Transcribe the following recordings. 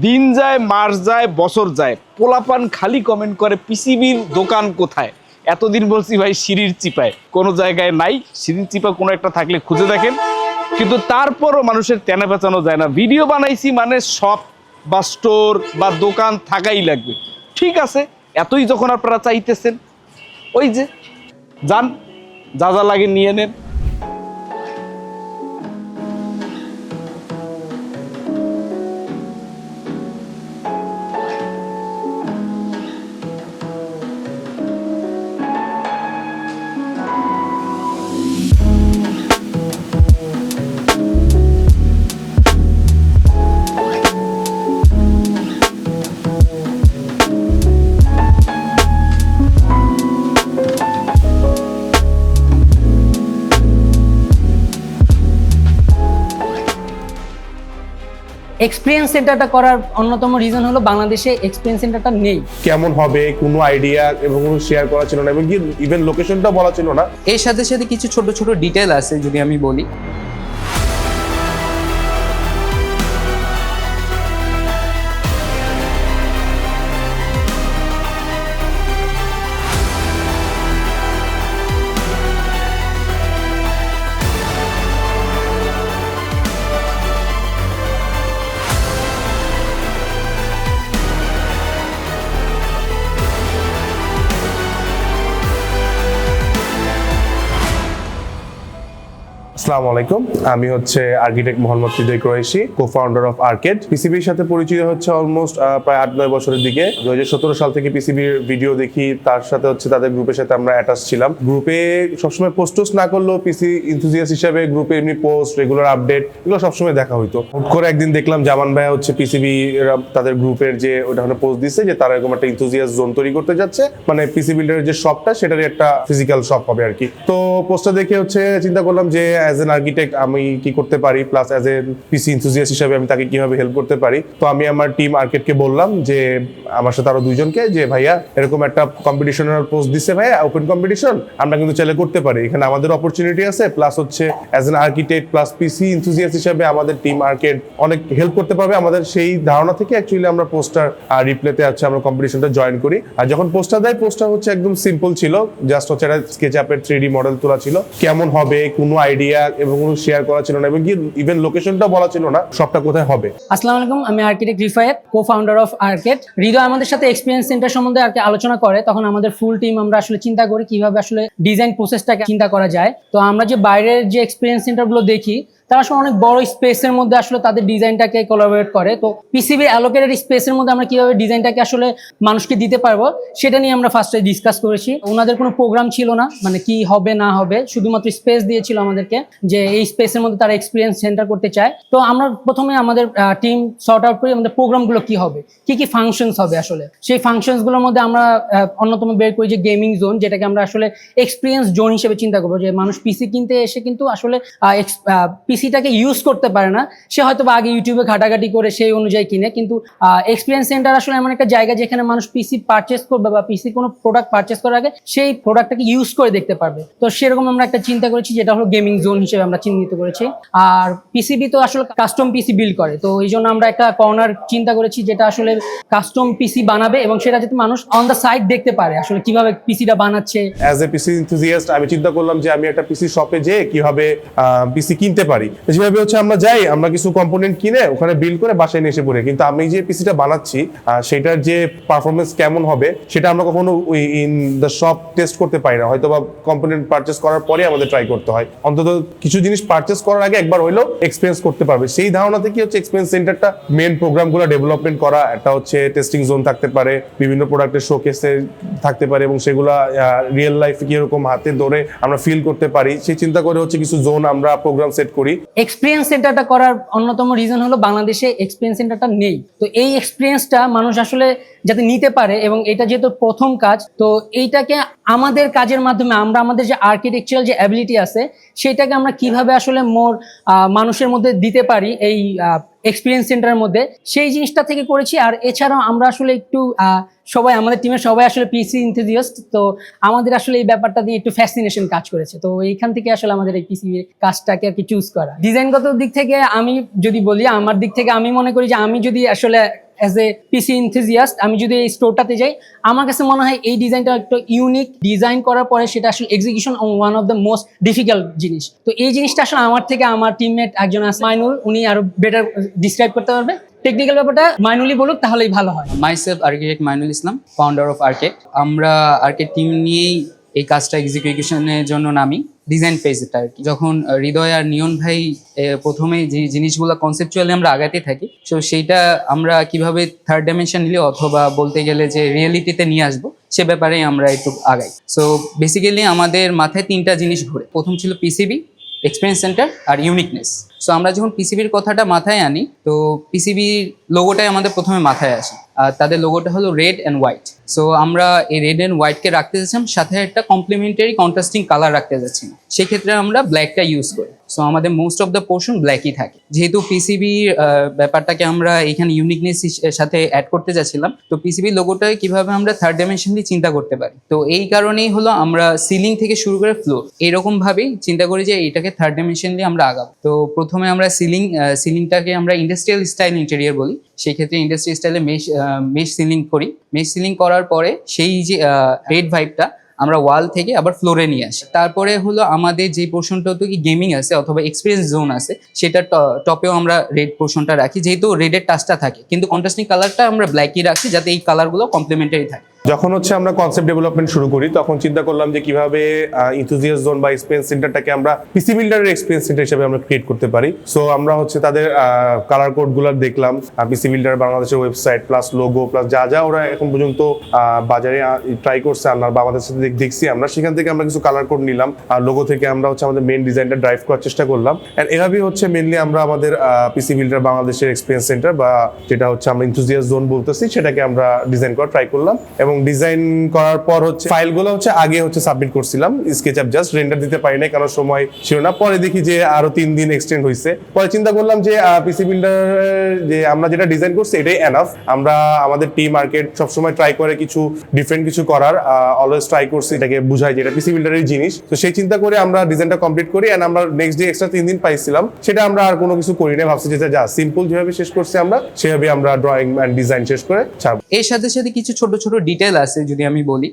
দিন যায়, মাস যায়, বছর যায়। পোলাপান খালি কমেন্ট করে, পিসিবির দোকান কোথায়? এতদিন বলছি, ভাই, সিঁড়ির চিপায়। কোনো জায়গায় নাই, সিঁড়ির চিপা কোনো একটা থাকলে খুঁজে দেখেন। কিন্তু তারপরও মানুষের তেনা পেঁচানো যায় না। ভিডিও বানাইছি মানে শপ বা স্টোর বা দোকান থাকাই লাগবে। ঠিক আছে, এতই যখন আপনারা চাইতেছেন। ওই যে, যান, যা যা লাগে নিয়ে নেন। এক্সপিরিয়েন্স সেন্টারটা করার অন্যতম রিজন হলো বাংলাদেশে এক্সপিরিয়েন্স সেন্টারটা নেই। কেমন হবে কোনো আইডিয়া এবং কোনো শেয়ার করা ছিল না এবং কি ইভেন লোকেশনটা বলা ছিল না। এর সাথে সাথে কিছু ছোট ছোট ডিটেল আছে যদি আমি বলি। আসসালামু আলাইকুম। আমি হচ্ছে architect Mohammad Hridoy Qureshi co founder of পিসিবির সাথে পরিচিত হচ্ছে অলমোস্ট প্রায় আট নয় বছরের দিকে। সাল থেকে পিসিবির ভিডিও দেখি, তার সাথে হচ্ছে তাদের গ্রুপের সাথে আমরা অ্যাটাচ ছিলাম। গ্রুপে সবসময় পোস্ট না করলেও পিসি ইনথুজিয়াস হিসাবে গ্রুপে এমনি পোস্ট রেগুলার আপডেট এগুলো সবসময় দেখা হইতো। হুট করে একদিন দেখলাম জামান ভাইয়া হচ্ছে পিসিবি তাদের গ্রুপের যে ওটা পোস্ট দিচ্ছে যে তারা এরকম একটা ইনথুজিয়াস জোন তৈরি করতে যাচ্ছে। মানে পিসি বিল্ডারের যে শপটা সেটারই একটা ফিজিক্যাল শপ হবে আর কি। তো পোস্টটা দেখে হচ্ছে চিন্তা করলাম যে অ্যাজ এন আর্কিটেক্ট আমি কি করতে পারি plus as a PC enthusiast হিসাবে আমি তাকে কীভাবে হেল্প করতে পারি। তো আমি আমার টিম আর্কেটকে বললাম যে, আমার সাথে আরও দুইজনকে যে, ভাইয়া, এরকম একটা কম্পিটিশনের পোস্ট দিচ্ছে ভাইয়া ওপেন কম্পিটিশন আমরা কিন্তু চাইলে করতে পারি। এখানে আমাদের অপরচুনিটি আছে প্লাস হচ্ছে as an architect plus PC enthusiast হিসাবে আমাদের টিম আর্কেট অনেক হেল্প করতে পারবে। আমাদের সেই ধারণা থেকে অ্যাকচুয়ালি আমরা পোস্টার আর রিপ্লেতে আছে আমরা কম্পিটিশনটা জয়েন করি। আর যখন পোস্টার দেয় পোস্টার হচ্ছে একদম সিম্পল ছিল জাস্ট হচ্ছে একটা স্কেচ আপের থ্রি মডেল তোলা ছিল। কেমন হবে, কোনো আইডিয়া এবং শেয়ার করা ছিল না, এবং কি ইভেন লোকেশনটা বলা ছিল না সবটা কোথায় হবে। আসসালামু আলাইকুম, আমি architect Rifayet co founder of Arket Hridoy আমাদের সাথে এক্সপিরিয়েন্স সেন্টার সম্বন্ধে আর কি আলোচনা করে, তখন আমাদের ফুল টিম আমরা আসলে চিন্তা করি কীভাবে আসলে ডিজাইন প্রসেসটাকে চিন্তা করা যায়। তো আমরা যে বাইরের যে এক্সপিরিয়েন্স সেন্টারগুলো দেখি তারা আসলে অনেক বড় স্পেসের মধ্যে আসলে তাদের ডিজাইনটাকে কোলাবোরেট করে। তো পিসিবি অ্যালোকেটেড স্পেসের মধ্যে আমরা কীভাবে ডিজাইনটাকে আসলে মানুষকে দিতে পারব, সেটা নিয়ে আমরা ফার্স্টে ডিসকাস করেছি। ওনাদের কোনো প্রোগ্রাম ছিল না মানে কি হবে, না হবে, শুধুমাত্র স্পেস দিয়েছিল আমাদেরকে যে এই স্পেসের মধ্যে তারা এক্সপিরিয়েন্স সেন্টার করতে চায়। তো আমরা প্রথমে আমাদের টিম শর্ট আউট করি আমাদের প্রোগ্রামগুলো কি হবে, কি কি ফাংশনস হবে আসলে। সেই ফাংশনসগুলোর মধ্যে আমরা অন্যতম বের করি যে গেমিং জোন যেটাকে আমরা আসলে এক্সপিরিয়েন্স জোন হিসেবে চিন্তা করব। যে মানুষ পিসি কিনতে এসে কিন্তু আসলে পিসিটাকে ইউজ করতে পারে না। সে হয়তো বা আগে ইউটিউবে ঘাটাঘাটি করে সেই অনুযায়ী কিনে, কিন্তু এক্সপিরিয়েন্স সেন্টার আসলে এমন একটা জায়গা যেখানে মানুষ পিসি পারচেস করবে বা পিসি কোনো প্রোডাক্ট পারচেস করার আগে সেই প্রোডাক্টটাকে ইউজ করে দেখতে পারবে। তো সেরকম আমরা একটা চিন্তা করেছি, যেটা হলো গেমিং জোন হিসেবে আমরা চিহ্নিত করেছি। আর পিসিবি তো আসলে কাস্টম পিসি বিল্ড করে, তো এই জন্য আমরা একটা কর্নার চিন্তা করেছি, যেটা আসলে কাস্টম পিসি বানাবে এবং সেটা যাতে মানুষ অন দ্য সাইড দেখতে পারে, আসলে কীভাবে পিসিটা বানাচ্ছে। অ্যাজ এ পিসি ইনথুজিয়াস্ট আমি চিন্তা করলাম যে আমি একটা পিসি শপে যেয়ে কীভাবে পিসি কিনতে পারি। যেভাবে হচ্ছে আমরা যাই, আমরা কিছু কম্পোনেন্ট কিনে ওখানে বিল্ড করে বাসায় নিয়ে এসে পড়ি। কিন্তু আমি যে পিসিটা বানাচ্ছি সেটার যে পারফরমেন্স কেমন হবে, সেটা আমরা কখনো ইন দ্য শপ টেস্ট করতে পারি না। হয়তো বা কম্পোনেন্ট পারচেস করার পরে আমাদের ট্রাই করতে হয়। অন্তত কিছু জিনিস পারচেস করার আগে একবার হইলেও এক্সপিরিয়েন্স করতে পারবে। সেই ধারণা থেকে হচ্ছে এক্সপিরিয়েন্স সেন্টারটা মেন প্রোগ্রামগুলো ডেভেলপমেন্ট করা, একটা হচ্ছে টেস্টিং জোন থাকতে পারে, বিভিন্ন প্রোডাক্টের শোকেসে থাকতে পারে এবং সেগুলো রিয়েল লাইফে কীরকম হাতে ধরে আমরা ফিল করতে পারি। সেই চিন্তা করে হচ্ছে কিছু জোন আমরা প্রোগ্রাম সেট করি। এক্সপিরিয়েন্স সেন্টারটা করার অন্যতম রিজন হলো বাংলাদেশে এক্সপিরিয়েন্স সেন্টারটা নেই। তো এই এক্সপিরিয়েন্সটা মানুষ আসলে যাতে নিতে পারে এবং এটা যেহেতু প্রথম কাজ, তো এইটাকে আমাদের কাজের মাধ্যমে আমরা আমাদের যে আর্কিটেকচারাল যে অ্যাবিলিটি আছে সেটাকে আমরা কীভাবে আসলে মোর মানুষের মধ্যে দিতে পারি এই এক্সপিরিয়েন্স সেন্টারের মধ্যে, সেই জিনিসটা থেকে করেছি। আর এছাড়াও আমরা আসলে একটু সবাই, আমাদের টিমের সবাই আসলে পিসি ইন্থুজিয়াস্ট তো আমাদের আসলে এই ব্যাপারটা দিয়ে একটু ফ্যাসিনেশন কাজ করেছে। তো এইখান থেকে আসলে আমাদের এই পিসি কাজটাকে আর কি চুজ করা। ডিজাইনগত দিক থেকে আমি যদি বলি, আমার দিক থেকে আমি মনে করি যে আমি যদি আসলে অ্যাজ এ পিসি ইনথিজিয়াস্ট আমি যদি এই স্টোরটাতে যাই, আমার কাছে মনে হয় এই ডিজাইনটা একটা ইউনিক ডিজাইন করার পরে সেটা আসলে execution one of the most difficult জিনিস। তো এই জিনিসটা আসলে আমার থেকে আমার টিমমেট একজন আছে, মাইনুল, উনি আরও বেটার ডিসক্রাইব করতে পারবে। টেকনিক্যাল ব্যাপারটা মাইনুলি বলুক, তাহলেই ভালো হয়। Myself architect Mainul Islam founder of Arket আমরা আর্কেট টিম নিয়েই এই কাজটা এক্সিকিউশনের জন্য নামি। ডিজাইন ফেজটা আর কি। যখন হৃদয় আর নিয়ন ভাই প্রথমে যে জিনিসগুলো কনসেপচুয়ালি আমরা আগাতে থাকি সো সেইটা আমরা কীভাবে থার্ড ডাইমেনশন নিলে অথবা বলতে গেলে যে রিয়েলিটিতে নিয়ে আসব, সে ব্যাপারে আমরা একটু আগাই। সো বেসিক্যালি আমাদের মাথায় তিনটা জিনিস ঘুরে। প্রথম ছিল পিসিবি এক্সপিরিয়েন্স সেন্টার আর ইউনিকনেস সো আমরা যখন পিসিবির কথাটা মাথায় আনি, তো পিসিবির লোগোটাই আমাদের প্রথমে মাথায় আসে। তাদের লোগোটা হলো রেড অ্যান্ড হোয়াইট সো আমরা এই রেড অ্যান্ড হোয়াইটকে রাখতে চাইছিলাম সাথে একটা কমপ্লিমেন্টারি কন্ট্রাস্টিং কালার রাখতে চাচ্ছি সেক্ষেত্রে আমরা ব্ল্যাকটা ইউজ করি। সো আমাদের মোস্ট অফ দ্য পোর্শন ব্ল্যাকই থাকে। যেহেতু পিসিবির ব্যাপারটাকে আমরা এখানে ইউনিকনেস সাথে অ্যাড করতে যাচ্ছিলাম, তো পিসিবি লোগোটাকে কীভাবে আমরা থার্ড ডাইমেনশনলি চিন্তা করতে পারি? তো এই কারণেই হলো আমরা সিলিং থেকে শুরু করে ফ্লোর এরকম ভাবেই চিন্তা করি যে এটাকে থার্ড ডাইমেনশনলি আমরা আগাবো। তো প্রথমে আমরা সিলিং সিলিংটাকে আমরা ইন্ডাস্ট্রিয়াল স্টাইল ইন্টেরিয়ার বলি সেই ক্ষেত্রে ইন্ডাস্ট্রিয়াল স্টাইলে মেশ মেশ সিলিং করি। মেশ সিলিং করার পরে সেই যে রেড ভাইবটা আমরা ওয়াল থেকে আবার ফ্লোরে নিয়ে আসি। তারপরে হলো আমাদের যে পোর্শনটা তো কি গেমিং আছে অথবা এক্সপিরিয়েন্স জোন আছে সেটা টপেও আমরা রেড পোর্শনটা রাখি। যেহেতু রেডের টাচটা থাকে, কিন্তু কন্ট্রাস্টিং কালারটা আমরা ব্ল্যাকই রাখি যাতে এই কালারগুলো কমপ্লিমেন্টারি থাকে। যখন হচ্ছে আমরা কনসেপ্ট ডেভেলপমেন্ট শুরু করি, তখন চিন্তা করলাম যে কীভাবে ইনথুজিয়াস জোন বা এক্সপিরিয়েন্স সেন্টারটাকে আমরা পিসি বিল্ডারের এক্সপিরিয়েন্স সেন্টার হিসেবে আমরা ক্রিয়েট করতে পারি। সো আমরা হচ্ছে তাদের কালার কোডগুলো দেখলাম পিসি বিল্ডার বাংলাদেশের ওয়েবসাইট প্লাস লোগো প্লাস যা যা ওরা এখন পর্যন্ত বাজারে ট্রাই করছে, আমরা বা আমাদের সাথে দেখছি, আমরা সেখান থেকে আমরা কিছু কালার কোড নিলাম, আর লোগো থেকে আমরা হচ্ছে আমাদের মেন ডিজাইনটা ড্রাইভ করার চেষ্টা করলাম। এন্ড এভাবেই হচ্ছে মেনলি আমরা আমাদের পিসি বিল্ডার বাংলাদেশের এক্সপিরিয়েন্স সেন্টার বা যেটা হচ্ছে আমরা ইনথুজিয়াস জোন বলতেছি, সেটাকে আমরা ডিজাইন করা ট্রাই করলাম এবং ডিজাইন করার পর হচ্ছে ফাইলগুলো হচ্ছে আগে হচ্ছে সাবমিট করছিলাম। স্কেচ আপ জাস্ট রেন্ডার দিতে পারি নাই কারণ সময় ছিল না। পরে দেখি যে আরও তিন দিন এক্সটেন্ড হয়েছে পরে চিন্তা করলাম যে পিসি বিল্ডার যে আমরা যেটা ডিজাইন করছি এটাই এনাফ আমরা আমাদের টি মার্কেট সবসময় ট্রাই করে কিছু ডিফারেন্ট কিছু করার। অলওয়েজ ট্রাই করছি এটাকে বুঝাই যেটা পিসি বিল্ডারের জিনিস। তো সেই চিন্তা করে আমরা ডিজাইনটা কমপ্লিট করি এন্ড আমরা নেক্সট ডে এক্সট্রা তিন দিন পাইছিলাম। সেটা আমরা আর কোনো কিছু করি না ভাবছি যে যা সিম্পল যেভাবে শেষ করছি আমরা সেভাবে আমরা ড্রয়িং অ্যান্ড ডিজাইন শেষ করে ছাড়বো। এর সাথে সাথে কিছু ছোট ছোট ডিটেল আছে যদি আমি বলি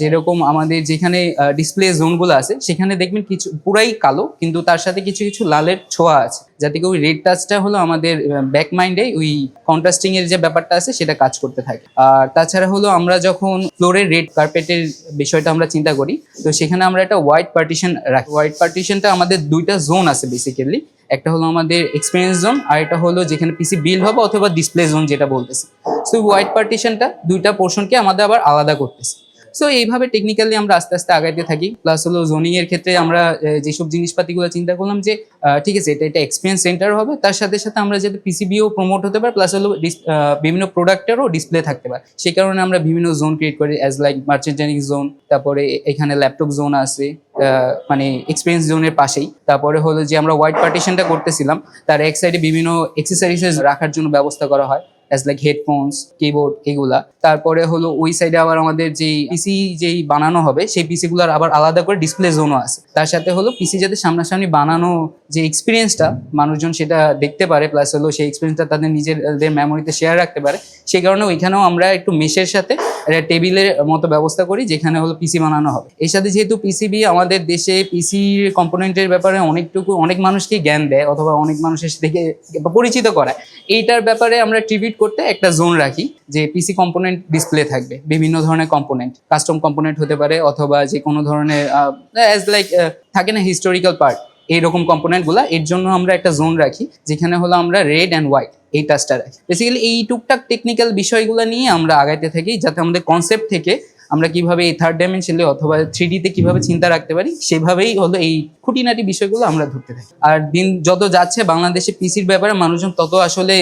যেরকম আমাদের যেখানে ডিসপ্লে জোনগুলো আছে, সেখানে দেখবেন কিছু পুরাই কালো, কিন্তু তার সাথে কিছু কিছু লালের ছোঁয়া আছে। যাতে করে ওই রেড টাচটা হলো আমাদের ব্যাক মাইন্ডে ওই কন্ট্রাস্টিং এর যে ব্যাপারটা আছে, সেটা কাজ করতে থাকে। আর তাছাড়া হলো আমরা যখন ফ্লোরের রেড কার্পেটের বিষয়টা আমরা চিন্তা করি, তো সেখানে আমরা একটা হোয়াইট পার্টিশন রাখি। হোয়াইট পার্টিশনটা আমাদের দুইটা জোন আছে বেসিক্যালি একটা হলো আমাদের এক্সপিরিয়েন্স জোন আর এটা হলো যেখানে পিসি বিল হবে অথবা ডিসপ্লে জোন যেটা বলতেছে। সো হোয়াইট পার্টিশনটা দুইটা পোর্শনকে আমাদের আবার আলাদা করতেছে। সো এইভাবে টেকনিক্যালি আমরা আস্তে আস্তে আগাইতে থাকি। প্লাস হলো জোনিং এর ক্ষেত্রে আমরা যেসব জিনিসপাতিগুলো চিন্তা করলাম যে ঠিক আছে, এটা এটা এক্সপিরিয়েন্স সেন্টার হবে, তার সাথে সাথে আমরা যাতে পিসিবিও প্রমোট হতে পারে প্লাস হলো বিভিন্ন প্রোডাক্টেরও ডিসপ্লে থাকতে পারে। সেই কারণে আমরা বিভিন্ন জোন ক্রিয়েট করি অ্যাজ লাইক মার্চেন্টানিক জোন তারপরে এখানে ল্যাপটপ জোন আছে মানে এক্সপিরিয়েন্স জোনের পাশেই। তারপরে হলো যে আমরা হোয়াইট পার্টিশনটা করতেছিলাম, তার এক সাইডে বিভিন্ন এক্সেসারিজেস রাখার জন্য ব্যবস্থা করা হয়। অ্যাজ লাইক হেডফোনস কিবোর্ড এগুলা তারপরে হলো ওই সাইডে আবার আমাদের যেই পিসি যেই বানানো হবে, সেই পিসিগুলোর আবার আলাদা করে ডিসপ্লে জোনও আছে। তার সাথে হলো পিসি যাতে সামনাসামনি বানানো যে এক্সপিরিয়েন্সটা মানুষজন সেটা দেখতে পারে প্লাস হলো সেই এক্সপিরিয়েন্সটা তাদের নিজেদের মেমোরিতে শেয়ার রাখতে পারে। সেই কারণে ওইখানেও আমরা একটু মেশের সাথে একটা টেবিলের মতো ব্যবস্থা করি, যেখানে হলো পিসি বানানো হবে। এর সাথে যেহেতু পিসিবি আমাদের দেশে পিসির কম্পোনেন্টের ব্যাপারে অনেকটুকু, অনেক মানুষকে জ্ঞান দেয়, অথবা অনেক মানুষের থেকে পরিচিত করায়। এইটার ব্যাপারে আমরা ট্রিবিউট করতে একটা জোন রাখি, যে পিসি কম্পোনেন্ট ডিসপ্লে থাকবে, বিভিন্ন ধরনের কম্পোনেন্ট কাস্টম কম্পোনেন্ট হতে পারে অথবা যে কোনো ধরনের অ্যাজ লাইক থাকে না হিস্টোরিক্যাল পার্ট এইরকম কম্পোনেন্টগুলো এর জন্য আমরা একটা জোন রাখি, যেখানে হলো আমরা রেড অ্যান্ড হোয়াইট এই টাচটা রাখি। বেসিক্যালি এই টুকটাক টেকনিক্যাল বিষয়গুলো নিয়ে আমরা আগাইতে থাকি, যাতে আমাদের কনসেপ্ট থেকে আমরা কীভাবে এই থার্ড ডাইমেনশনে অথবা থ্রি ডিতে কীভাবে চিন্তা রাখতে পারি, সেভাবেই হলো এই খুঁটিনাটি বিষয়গুলো আমরা ধরতে থাকি। আর দিন যত যাচ্ছে, বাংলাদেশে পিসির ব্যাপারে মানুষজন তত আসলে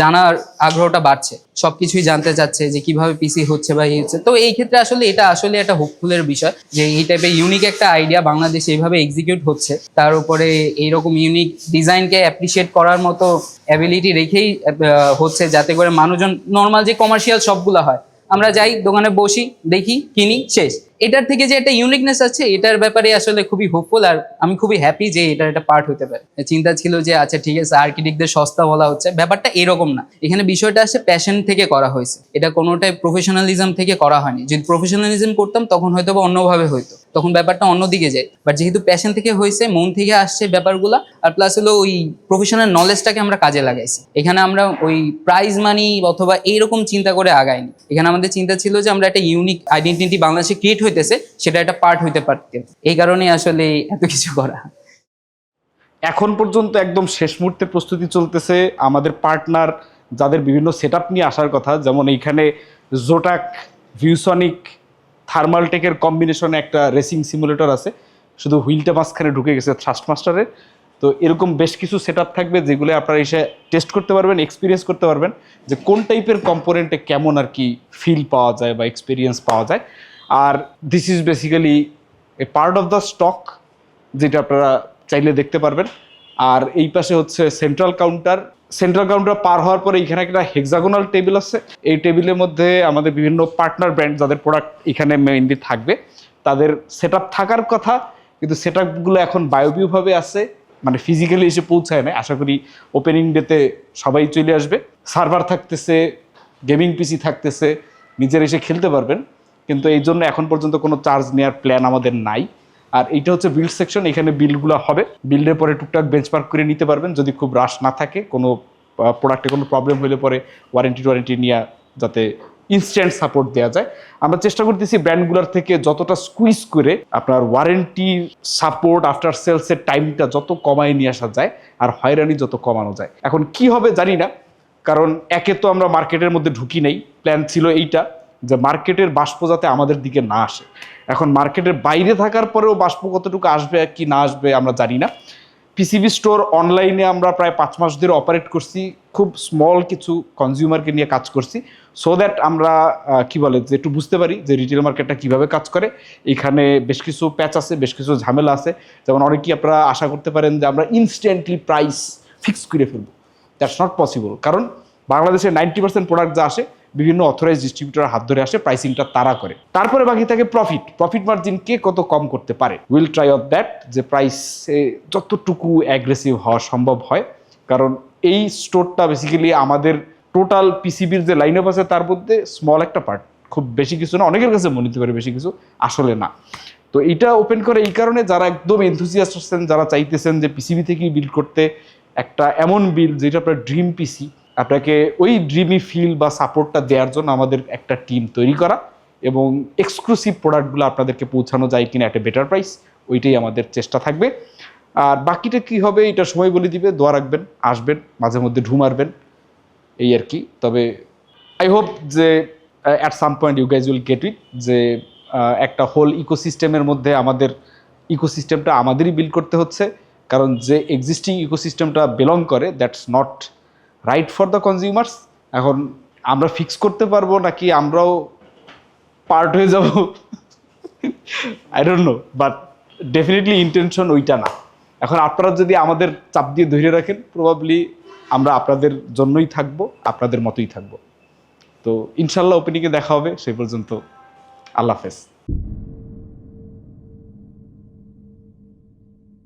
জানার আগ্রহটা বাড়ছে। সবকিছুই জানতে চাচ্ছে যে কীভাবে পিসি হচ্ছে বা এই হচ্ছে। তো এই ক্ষেত্রে আসলে এটা আসলে একটা হোপফুলের বিষয় যে এই টাইপের ইউনিক একটা আইডিয়া বাংলাদেশে এইভাবে এক্সিকিউট হচ্ছে। তার উপরে এইরকম ইউনিক ডিজাইনকে অ্যাপ্রিসিয়েট করার মতো অ্যাবিলিটি রেখেই হচ্ছে যাতে করে মানুষজন নর্মাল যে কমার্শিয়াল শপগুলো হয় আমরা যাই দোকানে বসি দেখি কিনি শেষ। এটার থেকে যে একটা ইউনিকনেস আছে, এটার ব্যাপারে আসলে খুবই হোপফুল আর আমি খুবই হ্যাপি যে এটার একটা পার্ট হতে পারে। চিন্তা ছিল যে আচ্ছা ঠিক আছে আর্কিটেক্টদের সস্তা বলা হচ্ছে। ব্যাপারটা এরকম না। এখানে বিষয়টা আসে প্যাশন থেকে করা হয়েছে। এটা কোনোটাই প্রফেশনালিজম থেকে করা হয়নি। যদি প্রফেশনালিজম করতাম, তখন হয়তো বা অন্যভাবে হইতো। তখন ব্যাপারটা অন্যদিকে যায়। বাট যেহেতু প্যাশন থেকে হয়েছে, মন থেকে আসছে ব্যাপারগুলো, আর প্লাস হলো ওই প্রফেশনাল নলেজটাকে আমরা কাজে লাগাইছি। এখানে আমরা ওই প্রাইজ মানি অথবা এইরকম চিন্তা করে আগাইনি। এখানে আমাদের চিন্তা ছিল যে, আমরা একটা ইউনিক আইডেন্টিটি বাংলাদেশে ক্রিয়েট হইতেছে, সেটা একটা পার্ট হইতে পারতাম এই কারণে আসলে এত কিছু করা। এখন পর্যন্ত একদম শেষ মুহূর্তে প্রস্তুতি চলতেছে আমাদের পার্টনার যাদের বিভিন্ন সেট নিয়ে আসার কথা, যেমন এইখানে জোটাক ভিউসনিক থার্মালটেকের কম্বিনেশনে একটা রেসিং সিমুলেটর আছে। শুধু হুইলটা মাঝখানে ঢুকে গেছে থ্রাস্ট মাস্টারের তো এরকম বেশ কিছু সেট থাকবে যেগুলো আপনারা এসে টেস্ট করতে পারবেন এক্সপিরিয়েন্স করতে পারবেন, যে কোন টাইপের কম্পোনেন্টে কেমন আর কি ফিল পাওয়া যায় বা এক্সপিরিয়েন্স পাওয়া যায়। আর this is basically a part of the stock যেটা আপনারা চাইলে দেখতে পারবেন। আর এই পাশে হচ্ছে সেন্ট্রাল কাউন্টার সেন্ট্রাল কাউন্টার পার হওয়ার পরে এখানে একটা হেক্সাগোনাল টেবিল আছে। এই টেবিলের মধ্যে আমাদের বিভিন্ন পার্টনার ব্র্যান্ড যাদের প্রোডাক্ট এখানে মেইনলি থাকবে, তাদের সেট থাকার কথা, কিন্তু সেট এখন বায়োবিউভাবে আছে মানে ফিজিক্যালি এসে পৌঁছায় না আশা করি ওপেনিং ডেতে সবাই চলে আসবে। সার্ভার থাকতেছে গেমিং পিসি থাকতেছে, নিজের এসে খেলতে পারবেন। কিন্তু এই জন্য এখন পর্যন্ত কোনো চার্জ নেওয়ার প্ল্যান আমাদের নাই। আর এইটা হচ্ছে বিল্ড সেকশন এখানে বিলগুলো হবে। বিল্ডের পরে টুকটাক বেঞ্চমার্ক করে নিতে পারবেন। যদি খুব রাশ না থাকে, কোনো প্রোডাক্টে কোনো প্রবলেম হলে পরে ওয়ারেন্টি ওয়ারেন্টি নিয়ে যাতে ইনস্ট্যান্ট সাপোর্ট দেওয়া যায়। আমরা চেষ্টা করতেছি ব্র্যান্ডগুলোর থেকে যতটা স্কুইজ করে আপনার ওয়ারেন্টির সাপোর্ট আফটার সেলসের টাইমটা যত কমায় নিয়ে আসা যায় আর হয়রানি যত কমানো যায়। এখন কি হবে জানি না, কারণ একে তো আমরা মার্কেটের মধ্যে ঢুকি নেই। প্ল্যান ছিল এইটা। যে মার্কেটের বাষ্প যাতে আমাদের দিকে না আসে। এখন মার্কেটের বাইরে থাকার পরেও বাষ্প কতটুকু আসবে, কি না আসবে আমরা জানি না। পিসিবি স্টোর অনলাইনে আমরা প্রায় পাঁচ মাস ধরে অপারেট করছি, খুব স্মল কিছু কনজিউমারকে নিয়ে কাজ করছি। সো দ্যাট আমরা কি বলে, যে একটু বুঝতে পারি যে রিটেল মার্কেটটা কীভাবে কাজ করে। এখানে বেশ কিছু প্যাচ আছে, বেশ কিছু ঝামেলা আছে। যেমন অনেকেই আপনারা আশা করতে পারেন যে আমরা ইনস্ট্যান্টলি প্রাইস ফিক্স করে ফেলব। দ্যাটস নট পসিবল কারণ বাংলাদেশে নাইনটি পার্সেন্ট প্রোডাক্ট যা আসে বিভিন্ন অথরাইজ ডিস্ট্রিবিউটার হাত ধরে আসে প্রাইসিংটা তারা করে। তারপরে বাকি থাকে প্রফিট প্রফিট মার্জিন কে কত কম করতে পারে? উইল ট্রাই অফ দ্যাট যে প্রাইসে যতটুকু অ্যাগ্রেসিভ হওয়া সম্ভব হয়। কারণ এই স্টোরটা বেসিক্যালি আমাদের টোটাল পিসিবির যে লাইন আপ আছে, তার মধ্যে স্মল একটা পার্ট খুব বেশি কিছু না, অনেকের কাছে মনে পারে বেশি কিছু, আসলে না। তো এটা ওপেন করে এই কারণে যারা একদম এনথুজিয়াস্ট আছেন, যারা চাইতেছেন যে পিসিবি থেকেই বিল্ড করতে, একটা এমন বিল যেটা আপনার ড্রিম পিসি আপনাকে ওই ড্রিমি ফিল বা সাপোর্টটা দেওয়ার জন্য আমাদের একটা টিম তৈরি করা এবং এক্সক্লুসিভ প্রোডাক্টগুলো আপনাদেরকে পৌঁছানো যায় কিনা একটা বেটার প্রাইস ওইটাই আমাদের চেষ্টা থাকবে। আর বাকিটা কি হবে, এটা সময় বলে দিবে, দোয়া রাখবেন, আসবেন, মাঝে মধ্যে ঢু মারবেন, এই আর কি। তবে আই হোপ যে at some point you guys will get it যে একটা হোল ইকোসিস্টেমের মধ্যে আমাদের ইকোসিস্টেমটা আমাদেরই বিল্ড করতে হচ্ছে, কারণ যে এক্সিস্টিং ইকোসিস্টেমটা বিলং করে that's not right for the consumers এখন আমরা ফিক্স করতে পারব নাকি আমরাও পার্ট হয়ে যাব? I don't know but definitely intention ওইটা না। এখন আপনারা যদি আমাদের চাপ দিয়ে ধরে রাখেন প্রবাবলি আমরা আপনাদের জন্যই থাকব, আপনাদের মতোই থাকব। তো ইনশাল্লাহ ওপেনিংয়ে দেখা হবে সেই পর্যন্ত আল্লাহ হাফেজ।